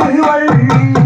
திருவள்ளி